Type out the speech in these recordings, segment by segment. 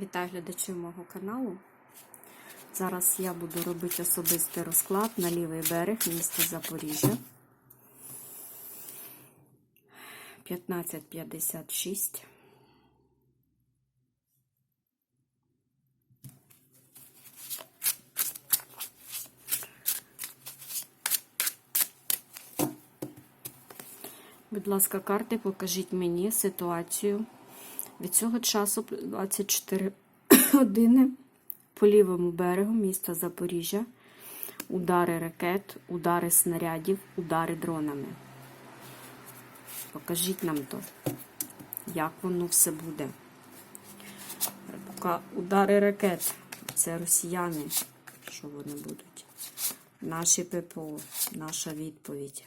Вітаю глядачів мого каналу. Зараз я буду робити особистий розклад на лівий берег міста Запоріжжя. 1556. Будь ласка, карти, покажіть мені ситуацію. Від цього часу 24 години по лівому берегу міста Запоріжжя. Удари ракет, удари снарядів, удари дронами. Покажіть нам то, як воно все буде. Удари ракет. Це росіяни. Що вони будуть? Наші ППО, наша відповідь.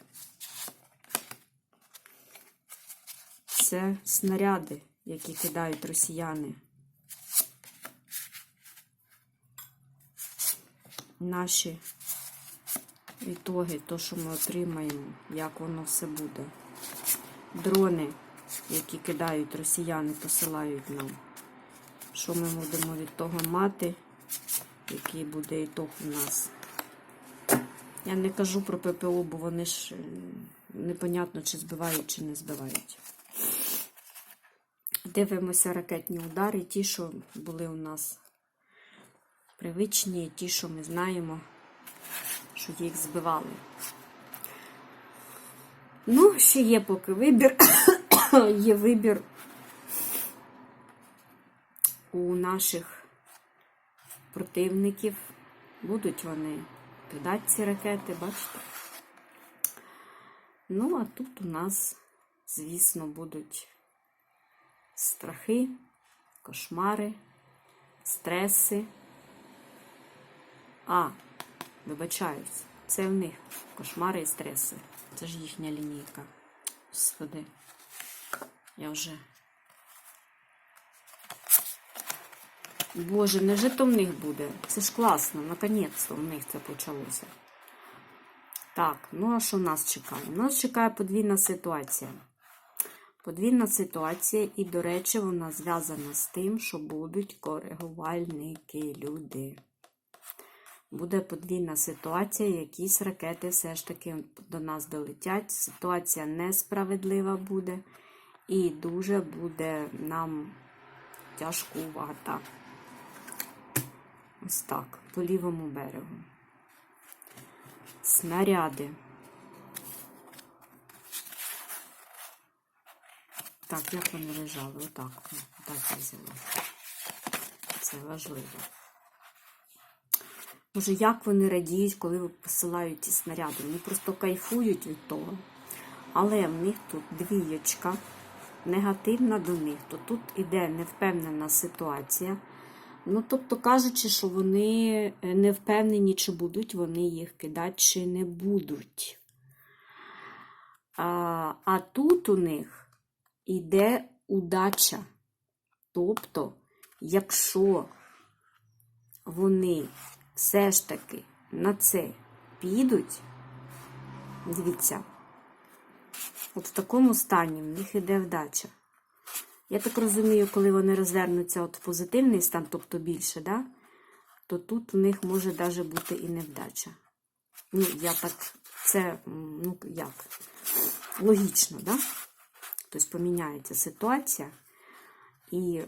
Це снаряди, які кидають росіяни. Наші ітоги, то, що ми отримаємо, як воно все буде. Дрони, які кидають росіяни, посилають нам. Що ми будемо від того мати, який буде ітог у нас. Я не кажу про ППО, бо вони ж непонятно, чи збивають, чи не збивають. Дивимося ракетні удари, ті, що були у нас привичні, ті, що ми знаємо, що їх збивали. Ну, ще є поки вибір. є вибір у наших противників. Будуть вони кидати ці ракети, бачите? Ну, а тут у нас, звісно, будуть страхи, кошмари, стреси. А, вибачаюсь, це в них кошмари і стреси. Це ж їхня лінійка. Господи, я вже. Боже, невже то в них буде? Це ж класно, наконець-то в них це почалося. Так, ну а що нас чекає? Нас чекає подвійна ситуація. Подвійна ситуація, і, до речі, вона зв'язана з тим, що будуть коригувальники, люди. Буде подвійна ситуація, якісь ракети все ж таки до нас долетять. Ситуація несправедлива буде, і дуже буде нам тяжкувата. Ось так, по лівому берегу. Снаряди. Так, як вони лежали? Отак. Отак я взяла. Це важливо. Може, як вони радіють, коли посилають ці снаряди? Вони просто кайфують від того. Але в них тут двієчка, негативна до них, то тут іде невпевнена ситуація. Ну, тобто кажучи, що вони не впевнені, чи будуть вони їх кидати, чи не будуть. А, а тут у них іде удача. Тобто, якщо вони все ж таки на це підуть, дивіться, от в такому стані в них іде вдача. Я так розумію, коли вони розвернуться от в позитивний стан, тобто більше, да, то тут у них може навіть бути і невдача. Ну, я так, це, ну, як, логічно, да? Тобто поміняється ситуація. І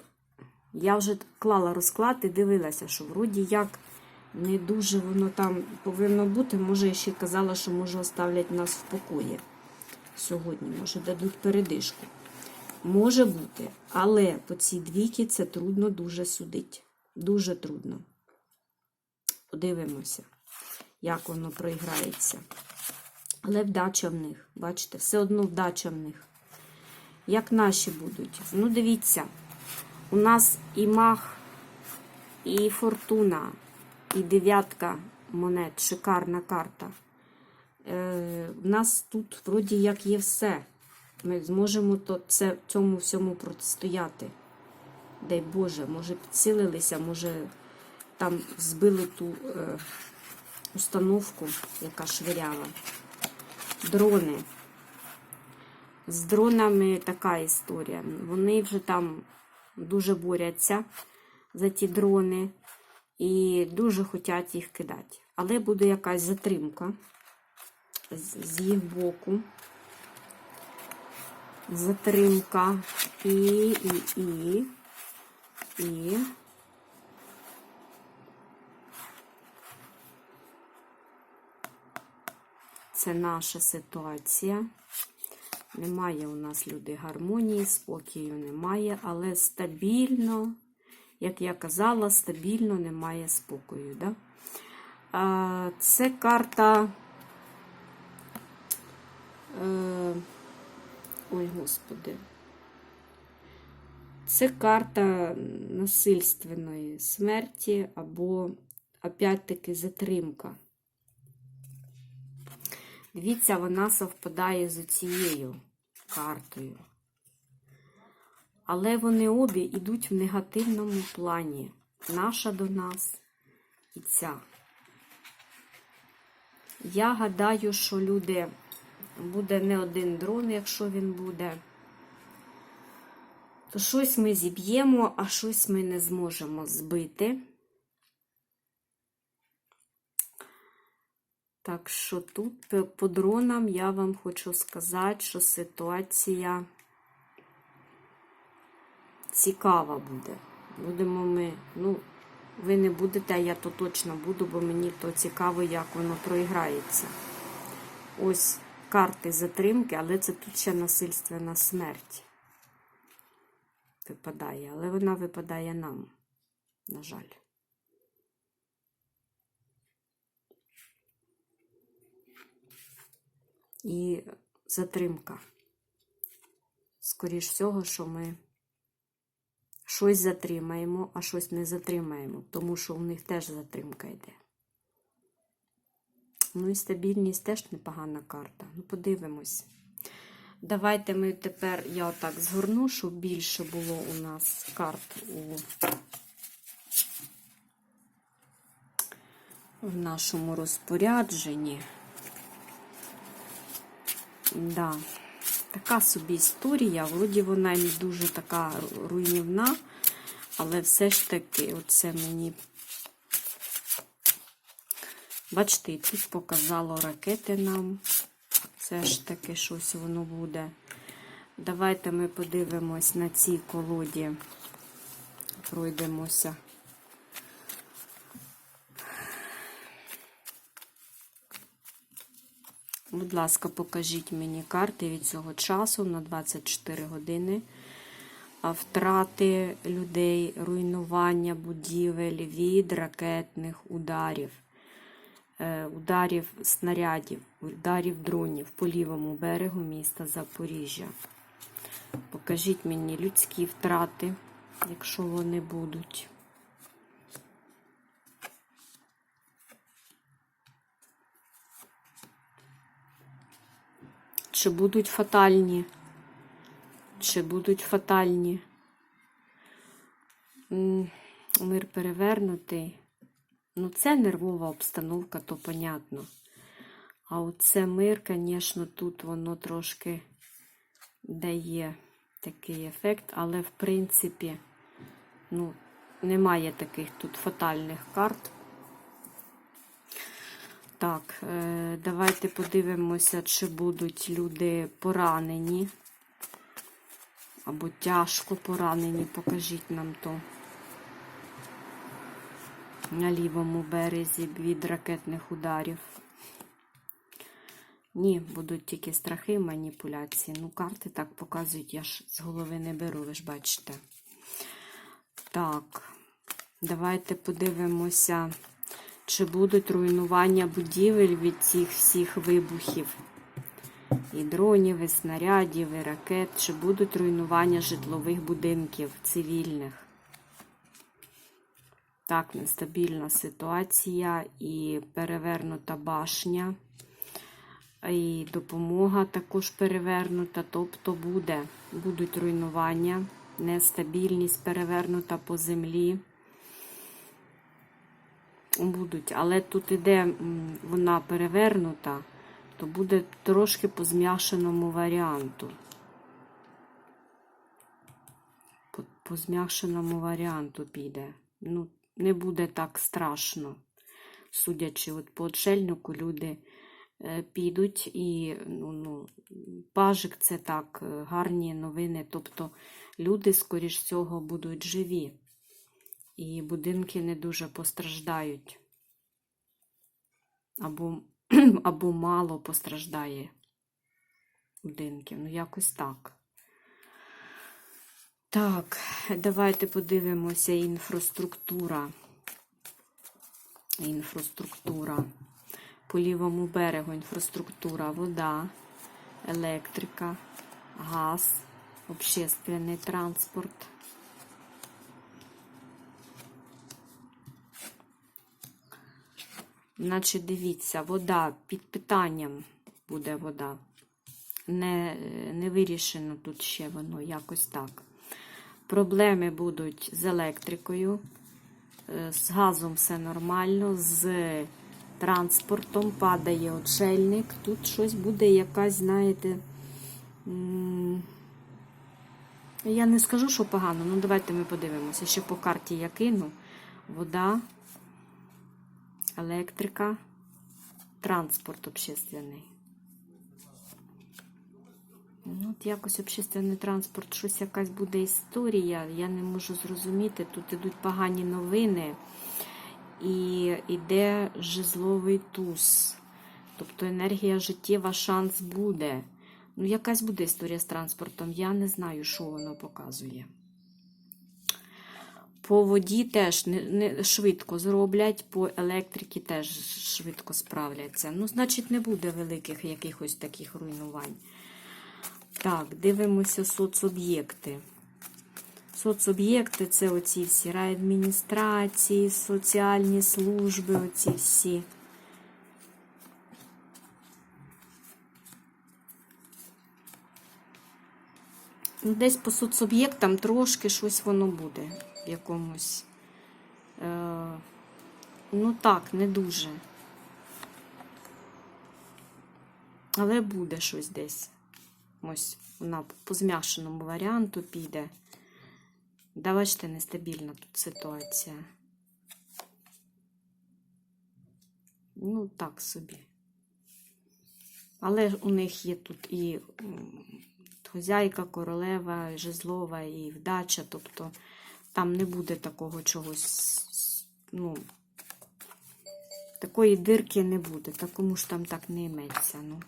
я вже клала розклад і дивилася, що вроді як не дуже воно там повинно бути. Може, я ще казала, що може оставлять нас в покої сьогодні, може дадуть передишку. Може бути, але по цій двійки це трудно дуже судити. Дуже трудно. Подивимося, як воно проіграється. Але вдача в них, бачите, все одно вдача в них. Як наші будуть? Ну, дивіться, у нас і мах, і фортуна, і дев'ятка монет, шикарна карта. Е, У нас тут, вроді, як є все. Ми зможемо то це, цьому всьому протистояти. Дай Боже, може, підсилилися, може, там збили ту е, установку, яка швиряла. Дрони. З дронами така історія. Вони вже там дуже борються. за ті дрони і дуже хочуть їх кидати. Але буде якась затримка з їх боку. Затримка і, і, і, і. Це наша ситуація. Немає у нас люди гармонії, спокою немає, але стабільно, як я казала, стабільно немає спокою. Да? Це карта. Е, ой, господи. Це карта насильственної смерті або, опять-таки, затримка. Дивіться, вона совпадає з цією картою. Але вони обі йдуть в негативному плані. Наша до нас і ця. Я гадаю, що люди буде не один дрон, якщо він буде. То щось ми зіб'ємо, а щось ми не зможемо збити. Так що тут по дронам я вам хочу сказати, що ситуація цікава буде. Будемо ми, ну, ви не будете, а я то точно буду, бо мені то цікаво, як воно проіграється. Ось карти затримки, але це тут ще насильственна смерть випадає, але вона випадає нам, на жаль. І затримка. Скоріш всього, що ми щось затримаємо, а щось не затримаємо, тому що у них теж затримка йде. Ну і стабільність теж непогана карта. Ну, подивимось. Давайте ми тепер, я отак згорну, щоб більше було у нас карт у в нашому розпорядженні. Да, така собі історія, вроді вона не дуже така руйнівна, але все ж таки, оце мені, бачите, тут показало ракети нам. Все ж таки щось воно буде. Давайте ми подивимось на цій колоді, пройдемося. Будь ласка, покажіть мені карти від цього часу на 24 години. Втрати людей, руйнування будівель від ракетних ударів, е, ударів снарядів, ударів дронів по лівому берегу міста Запоріжжя. Покажіть мені людські втрати, якщо вони будуть. Чи будуть фатальні? Чи будуть фатальні? Мир перевернутий. Ну, це нервова обстановка, то понятно. А оце мир, звісно, тут воно трошки дає такий ефект, але, в принципі, ну, немає таких тут фатальних карт. Так, е, давайте подивимося, чи будуть люди поранені. Або тяжко поранені, покажіть нам то. На лівому березі від ракетних ударів. Ні, будуть тільки страхи, маніпуляції. Ну, карти так показують, я ж з голови не беру, ви ж бачите. Так, давайте подивимося. Чи будуть руйнування будівель від цих всіх вибухів? І дронів, і снарядів, і ракет, чи будуть руйнування житлових будинків цивільних? Так, нестабільна ситуація і перевернута башня, і допомога також перевернута, тобто буде, будуть руйнування, нестабільність перевернута по землі будуть, але тут іде вона перевернута, то буде трошки по зм'яшеному варіанту. По, по зм'яшеному варіанту піде. ну, не буде так страшно. Судячи от по отшельнику, люди е, підуть і ну, ну, пажик це так, е, гарні новини. Тобто люди, скоріш всього, будуть живі. І будинки не дуже постраждають. Або, або мало постраждає будинків. Ну, якось так. Так, давайте подивимося інфраструктура. Інфраструктура. По лівому берегу інфраструктура, вода, електрика, газ, общественний транспорт. Значить, дивіться, вода під питанням буде вода. Не, не вирішено тут ще воно якось так. Проблеми будуть з електрикою, е, з газом все нормально, з транспортом падає отшельник. Тут щось буде якась, знаєте, я не скажу, що погано, ну давайте ми подивимося. Ще по карті я кину. Вода, електрика, транспорт общественний. Ну, от якось общественний транспорт, щось якась буде історія. Я не можу зрозуміти. Тут ідуть погані новини. І йде жезловий туз. Тобто енергія життєва, шанс буде. Ну, якась буде історія з транспортом. Я не знаю, що воно показує. По воді теж не, не швидко зроблять, по електриці теж швидко справляться. Ну, значить, не буде великих якихось таких руйнувань. Так, дивимося соцоб'єкти. Соцоб'єкти це оці всі райадміністрації, соціальні служби, оці всі. Десь по соцоб'єктам трошки щось воно буде якомусь. Е, ну так, не дуже. Але буде щось десь. Ось вона по зм'яшеному варіанту піде. Да, бачите, нестабільна тут ситуація. Ну, так собі. Але у них є тут і хозяйка, королева, жезлова, і вдача. Тобто там не буде такого чогось, ну, такої дирки не буде, такому ж там так не йметься. Ну.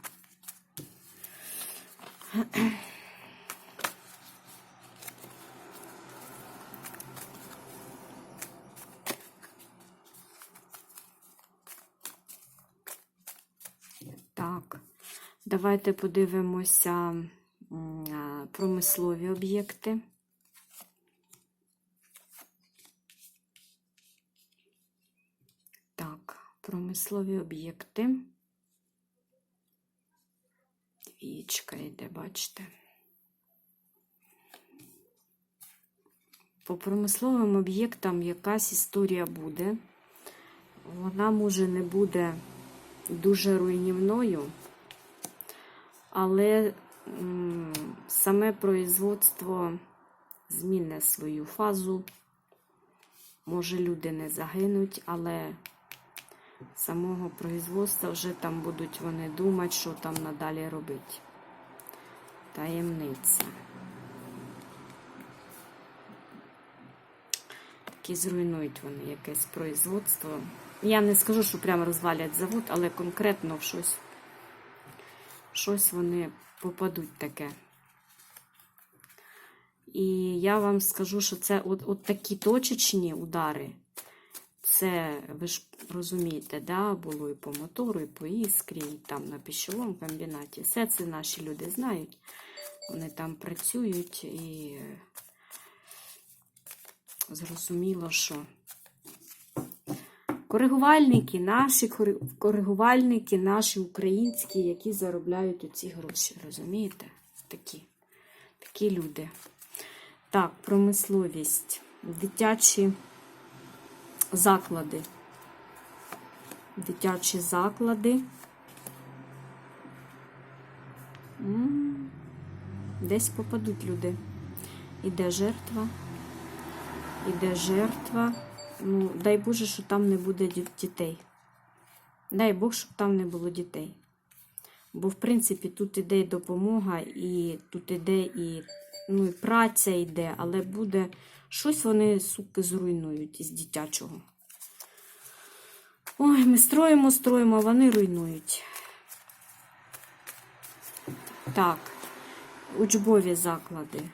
Так, давайте подивимося промислові об'єкти. Так, промислові об'єкти. Двічка йде, бачите. По промисловим об'єктам якась історія буде. Вона, може, не буде дуже руйнівною, але саме производство змінне свою фазу. Може, люди не загинуть, але самого производства вже там будуть вони думати, що там надалі робити. Таємниця. Такі зруйнують вони якесь производство. Я не скажу, що прямо розвалять завод, але конкретно в щось, щось вони попадуть таке. І я вам скажу, що це от, от такі точечні удари. Це, ви ж розумієте, да, було і по мотору, і по іскрі, і там на пищовому комбінаті. Все це наші люди знають. Вони там працюють і зрозуміло, що коригувальники, наші коригувальники, наші українські, які заробляють оці гроші. Розумієте? Такі, такі люди. Так, промисловість, дитячі заклади. Дитячі заклади. Десь попадуть люди. Іде жертва. Іде жертва. Ну, дай Боже, що там не буде дітей. Дай Бог, щоб там не було дітей. Бо, в принципі, тут іде і допомога, і тут іде і, ну, і праця йде, але буде щось вони, суки, зруйнують із дитячого. Ой, ми строїмо, строїмо, а вони руйнують. Так, учбові заклади.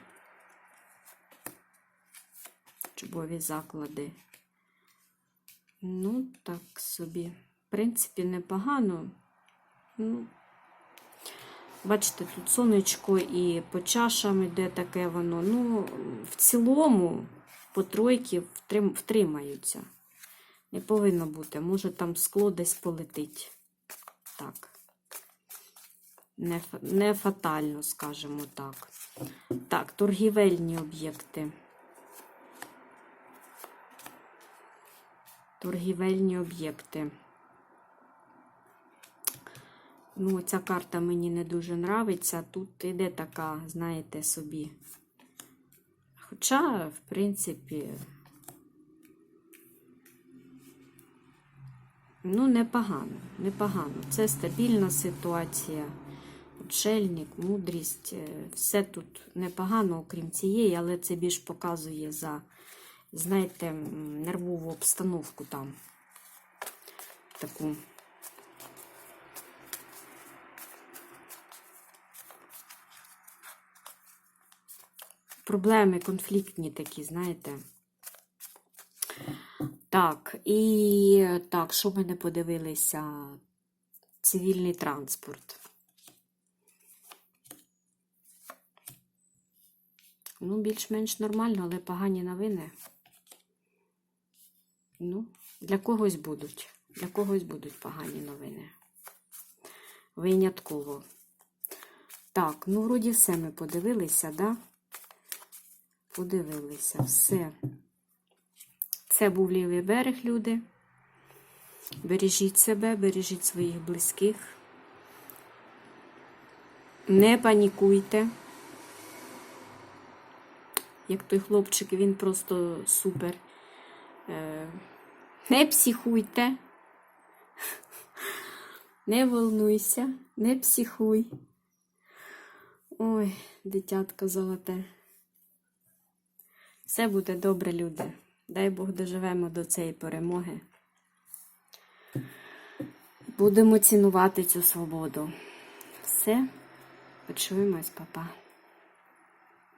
Учбові заклади. Ну, так собі. В принципі, непогано. Ну, бачите, тут сонечко і по чашам іде таке воно. Ну, в цілому по тройки втрим, втримаються. Не повинно бути. Може там скло десь полетить. Так. Не, не фатально, скажімо так. Так, торгівельні об'єкти. Торгівельні об'єкти. Ну, ця карта мені не дуже нравиться. Тут іде така, знаєте, собі. Хоча, в принципі, ну, непогано, непогано. Це стабільна ситуація. Отшельник, мудрість, е, все тут непогано, окрім цієї, але це більш показує за, знаєте, нервову обстановку там. Таку. Проблеми конфліктні такі, знаєте. Так, і так, що ми не подивилися? Цивільний транспорт. Ну, більш-менш нормально, але погані новини. Ну, для когось будуть. Для когось будуть погані новини. Винятково. Так, ну, вроді все ми подивилися, да? Подивилися, все. Це був лівий берег, люди. Бережіть себе, бережіть своїх близьких. Не панікуйте. Як той хлопчик, він просто супер. Е, Не психуйте. Не волнуйся, не психуй. Ой, дитятко золоте. Все буде добре, люди. Дай Бог доживемо до цієї перемоги. Будемо цінувати цю свободу. Все, почуємось, папа.